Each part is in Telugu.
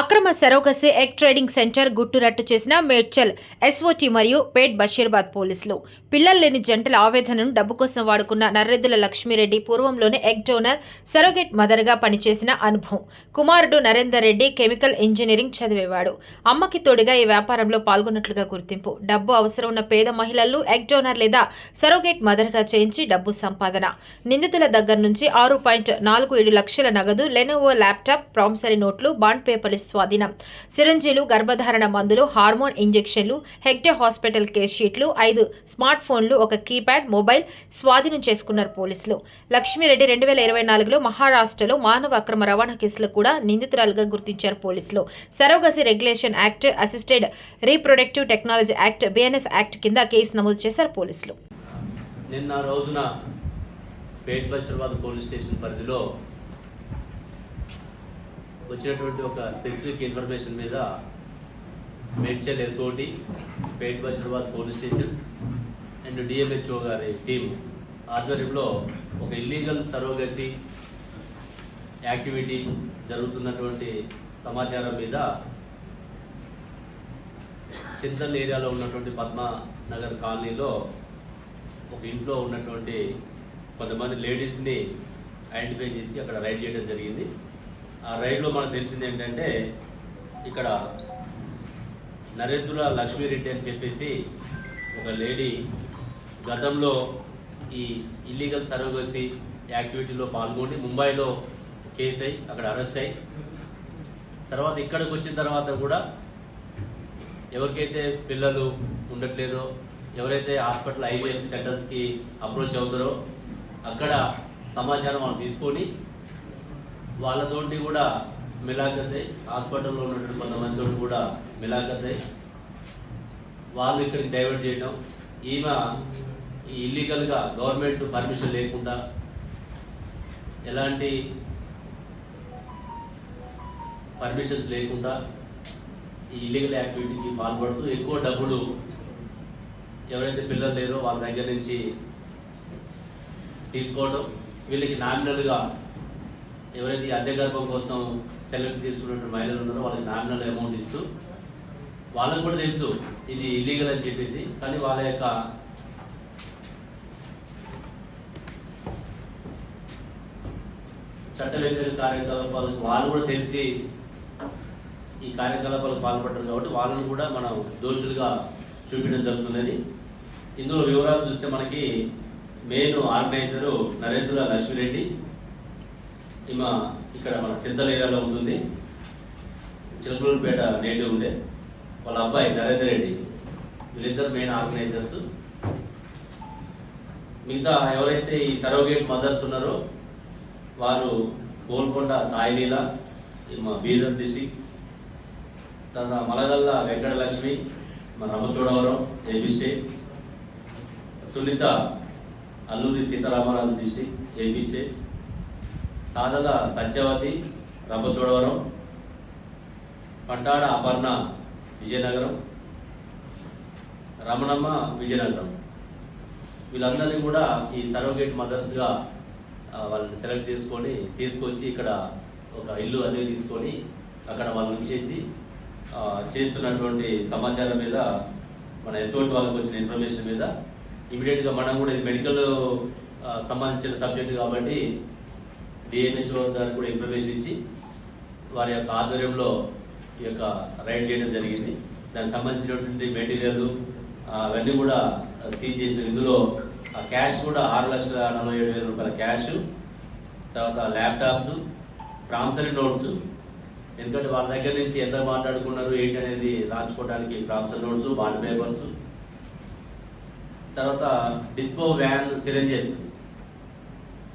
అక్రమ సరోగసి ఎగ్ ట్రేడింగ్ సెంటర్ గుట్టురట్టు చేసిన మేడ్చల్ ఎస్ఓటీ మరియు పేట్ బషీర్బాద్ పోలీసులు. పిల్లలు లేని జంటల ఆవేదనను డబ్బు కోసం వాడుకున్న నర్రెద్దుల లక్ష్మీరెడ్డి పూర్వంలోనే ఎగ్ డోనర్ సెరోగేట్ మదర్గా పనిచేసిన అనుభవం. కుమారుడు నరేందర్ రెడ్డి కెమికల్ ఇంజనీరింగ్ చదివేవాడు. అమ్మకి తోడుగా ఈ వ్యాపారంలో పాల్గొన్నట్లుగా గుర్తింపు. డబ్బు అవసరం ఉన్న పేద మహిళలు ఎగ్ డోనర్ లేదా సెరోగేట్ మదర్గా చేయించి డబ్బు సంపాదన. నిందితుల దగ్గర నుంచి ఆరు పాయింట్ నాలుగు ఏడు లక్షల నగదు లెనోవో ల్యాప్టాప్ ప్రామిసరీ నోట్లు బాండ్ పేపర్లు స్వాధీనం. సిరంజీలు గర్భధారణ మందులు హార్మోన్ ఇంజెక్షన్లు హెగ్డే హాస్పిటల్ కేర్ షీట్లు ఐదు స్మార్ట్ ఫోన్లు ఒక కీప్యాడ్ మొబైల్ స్వాధీనం చేసుకున్నారు పోలీసులు. లక్ష్మీరెడ్డి రెండు వేల ఇరవై నాలుగులో మహారాష్ట్రలో మానవ అక్రమ రవాణా కేసులో కూడా నిందితురాలుగా గుర్తించారు పోలీసులు. Surrogacy regulation act assisted reproductive technology act BNS act కింద కేసు నమోదు చేశారు పోలీసులు. నిన్న రోజున పేట్ పోలీస్ స్టేషన్ పరిధిలో వచ్చినటువంటి ఒక స్పెసిఫిక్ ఇన్ఫర్మేషన్ మీద Medchal SOT Pet Basheerabad police station and DMHO గారి టీం ఆధ్వర్యంలో ఒక ఇల్లీగల్ సరోగసి యాక్టివిటీ జరుగుతున్నటువంటి సమాచారం మీద చింతల్ ఏరియాలో ఉన్నటువంటి పద్మా నగర్ కాలనీలో ఒక ఇంట్లో ఉన్నటువంటి కొంతమంది లేడీస్ని ఐడెంటిఫై చేసి అక్కడ రైడ్ చేయడం జరిగింది. ఆ రైడ్లో మనకు తెలిసింది ఏంటంటే ఇక్కడ నరేంద్ర లక్ష్మీరెడ్డి అని చెప్పేసి ఒక లేడీ గతంలో ఈ ఇల్లీగల్ సరోగసీ యాక్టివిటీలో పాల్గొని ముంబైలో కేసు అయి అక్కడ అరెస్ట్ అయి తర్వాత ఇక్కడికి వచ్చిన తర్వాత కూడా ఎవరికైతే పిల్లలు ఉండట్లేదో ఎవరైతే హాస్పిటల్ ఐవీఎఫ్ సెంటర్స్కి అప్రోచ్ అవుతారో అక్కడ సమాచారం మనం తీసుకొని వాళ్ళతోటి కూడా మిలాఖత్ హాస్పిటల్లో ఉన్నటువంటి కొంతమందితో కూడా మిలాఖత్ వాళ్ళు ఇక్కడికి డైవర్ట్ చేయడం ఈమె ఇల్లీగల్గా గవర్నమెంట్ పర్మిషన్ లేకుండా ఎలాంటి పర్మిషన్స్ లేకుండా ఈ ఇల్లీగల్ యాక్టివిటీకి పాల్పడుతూ ఎక్కువ డబ్బులు ఎవరైతే పిల్లలు లేరో వాళ్ళ దగ్గర నుంచి తీసుకోవడం వీళ్ళకి నామినల్గా ఎవరైతే అద్దె గర్భం కోసం సెలెక్ట్ తీసుకున్నటువంటి మహిళలు ఉన్నారో వాళ్ళకి నామినల్ అమౌంట్ ఇస్తూ వాళ్ళకు కూడా తెలుసు ఇది ఇల్లీగల్ అని చెప్పేసి కానీ వాళ్ళ యొక్క చట్ట వ్యతిరేక కార్యకలాపాలకు వాళ్ళు కూడా తెలిసి ఈ కార్యకలాపాలకు పాల్పడ్డారు కాబట్టి వాళ్ళని కూడా మనం దోషులుగా చూపించడం జరుగుతున్నది. ఇందులో వివరాలు చూస్తే మనకి మెయిన్ ఆర్గనైజరు నరేంద్ర లక్ష్మిరెడ్డి ఈమె ఇక్కడ మన చింతల ఏరియాలో ఉంటుంది. చిలకలూరుపేట నేటివ్ ఉండే. వాళ్ళ అబ్బాయి నరేందర్ రెడ్డి. వీళ్ళిద్దరు మెయిన్ ఆర్గనైజర్స్ మిగతా ఎవరైతే ఈ సరోగేట్ మదర్స్ ఉన్నారో వారు గోల్కొండ సాయిలీల మా బీదర్ డిస్టిక్ తర్వాత మలగల్ల వెంకటలక్ష్మి మా Rampachodavaram AP state Sunitha Alluri Sitaramaraju district AP state Sadala Satyavathi Rampachodavaram Pantada Aparna Vizianagaram Ramanamma Vizianagaram. వీళ్ళందరినీ కూడా ఈ సర్వగేట్ మదర్స్గా వాళ్ళని సెలెక్ట్ చేసుకొని తీసుకొచ్చి ఇక్కడ ఒక ఇల్లు అనేది తీసుకొని అక్కడ వాళ్ళు ఉంచేసి చేస్తున్నటువంటి సమాచారం మీద మన ఎస్ఓటి వాళ్ళకి వచ్చిన ఇన్ఫర్మేషన్ మీద ఇమీడియట్గా మనం కూడా ఇది మెడికల్ సంబంధించిన సబ్జెక్ట్ కాబట్టి డిఎన్హెచ్ఓ గారు కూడా ఇన్ఫర్మేషన్ ఇచ్చి వారి యొక్క ఆధ్వర్యంలో ఈ యొక్క రైడ్ చేయడం జరిగింది. దానికి సంబంధించినటువంటి మెటీరియల్ అవన్నీ కూడా సీజ్ చేసిన ఇందులో ఆ క్యాష్ కూడా ఆరు లక్షల నలభై ఏడు వేల రూపాయల క్యాష్ తర్వాత ల్యాప్టాప్స్ ప్రామిసరీ నోట్స్ ఎందుకంటే వాళ్ళ దగ్గర నుంచి ఎంత మాట్లాడుకున్నారు ఏంటి అనేది రాంచుకోవడానికి ప్రామిసరీ నోట్స్ బాండ్ పేపర్స్ తర్వాత డిస్పో వ్యాన్ సిరెంజెస్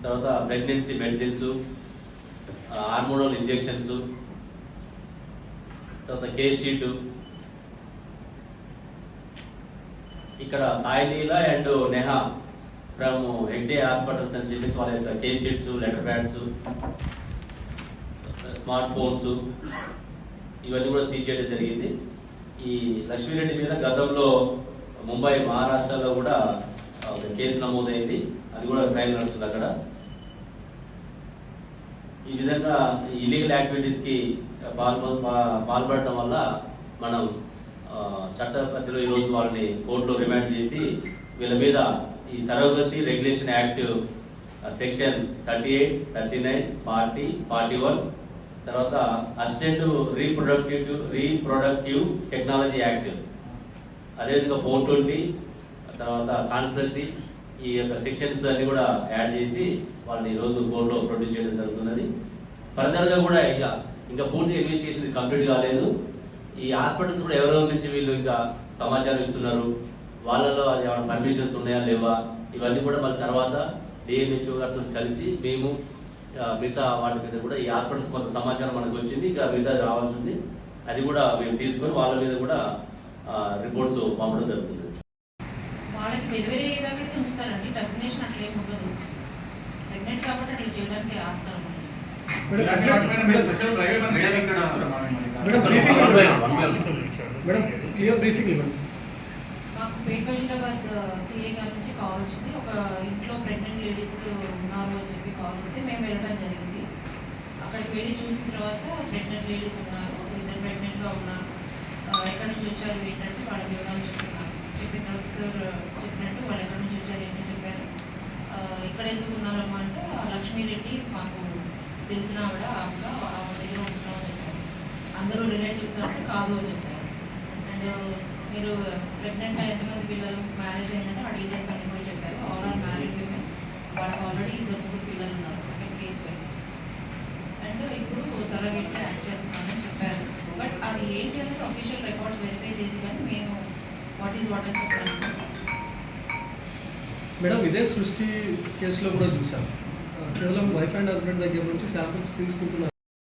తర్వాత ప్రెగ్నెన్సీ మెడిసిన్స్ హార్మోనల్ ఇంజెక్షన్స్ తర్వాత కేస్ షీట్ ఇక్కడ Saileela and Neha from Hegde hospitals అని చెప్పేసి వాళ్ళ యొక్క case letter pads smart phones ఇవన్నీ కూడా సీజ్ చేయడం జరిగింది. ఈ లక్ష్మీరెడ్డి మీద గతంలో ముంబై మహారాష్ట్రలో కూడా ఒక కేసు నమోదైంది. అది కూడా ట్రయల్ నడుస్తుంది అక్కడ. ఈ విధంగా ఇల్లీగల్ యాక్టివిటీస్కి పాల్పడటం వల్ల మనం చట్ట పరిధిలో రోజు వాళ్ళని కోర్టులో రిమాండ్ చేసి వీళ్ళ మీద ఈ surrogacy regulation act section thirty eight thirty nine forty forty one తర్వాత assistant reproductive reproductive technology act. అదేవిధంగా ఫోర్ ట్వంటీ తర్వాత కాన్స్పరసీ ఈ యొక్క సెక్షన్స్ అన్ని కూడా యాడ్ చేసి వాళ్ళని ఈ రోజు కోర్టులో ప్రొడ్యూస్ చేయడం జరుగుతున్నది. ఫర్దర్గా కూడా ఇంకా ఇంకా పూర్తి ఇన్వెస్టిగేషన్ కంప్లీట్ కాలేదు. ఈ హాస్పిటల్స్ కూడా ఎవరెవరి నుంచి వీళ్ళు ఇంకా సమాచారం ఇస్తున్నారు? వాళ్ళలో ఏమైనా పర్మిషన్స్ ఉన్నాయా లేవా? ఇవన్నీ కూడా మళ్ళీ తర్వాత డిఎంహెచ్ఓ గారితో కలిసి మేము మిగతా వాటి మీద కూడా ఈ హాస్పిటల్స్ కొంత సమాచారం మనకు వచ్చింది. ఇంకా మిగతా రావాల్సి ఉంది. అది కూడా మేము తీసుకొని వాళ్ళ మీద కూడా రిపోర్ట్స్ పంపడం జరుగుతుంది. వాళ్ళకి డెలివరీ అయ్యేదాకా అయితే ఉంచుతారండి. టర్మినేషన్ అట్లా ఏమి ఉండదు. ప్రెగ్నెంట్ కాబట్టి అట్లా చేయడానికి ఆస్కారం ఇవ్వండి. మాకు పేట్ బషీరాబాద్ సిఏ గారి నుంచి కాల్ వచ్చింది. ఒక ఇంట్లో ప్రెగ్నెంట్ లేడీస్ ఉన్నారు అని చెప్పి కాల్ వస్తే మేము వెళ్ళడం జరిగింది. అక్కడికి వెళ్ళి చూసిన తర్వాత ప్రెగ్నెంట్ లేడీస్ ఉన్నారు. ఇద్దరు ప్రెగ్నెంట్గా ఉన్నారు. ఎక్కడి నుంచి వచ్చారు ఏంటంటే వాళ్ళ వివరాలు చెప్తున్నారు చెప్పిన తర్వాత సార్ చెప్పినట్టు వాళ్ళు ఎక్కడి నుంచి వచ్చారు ఏంటి చెప్పారు ఆ, ఇక్కడ ఎందుకు ఉన్నారమ్మా అంటే లక్ష్మీరెడ్డి మాకు తెలిసిన ఆవిడ ఆవిడ ఆవిడ దగ్గర ఉంటున్నామని చెప్పారు. అందరూ రిలేటివ్స్ అంటే కాదు అని చెప్పారు. అండ్ మీరు ప్రెగ్నెంట్ ఎంతమంది పిల్లలు మ్యారేజ్ అయిందని ఆ డీటెయిల్స్ అన్ని కూడా చెప్పారు. ఆల్ ఆర్ మ్యారేజ్ విమెన్ వాళ్ళకి ఆల్రెడీ ఇద్దరు ముగ్గురు పిల్లలు ఉన్నారు అంటే కేస్ వైజ్ అండ్ ఇప్పుడు సరగేట్లో యాడ్ చేస్తున్నామని చెప్పారు. బట్ అది ఏంటి అనేది అఫీషియల్ రికార్డ్స్ వెరిఫై చేసి కానీ మేము వాట్ ఈస్ వాట్ అని చెప్పాను మేడం ఇదే సృష్టి కేసులో కూడా చూసాం కేవలం వైఫ్ అండ్ హస్బెండ్ దగ్గర నుంచి శాంపిల్స్ తీసుకుంటున్నారు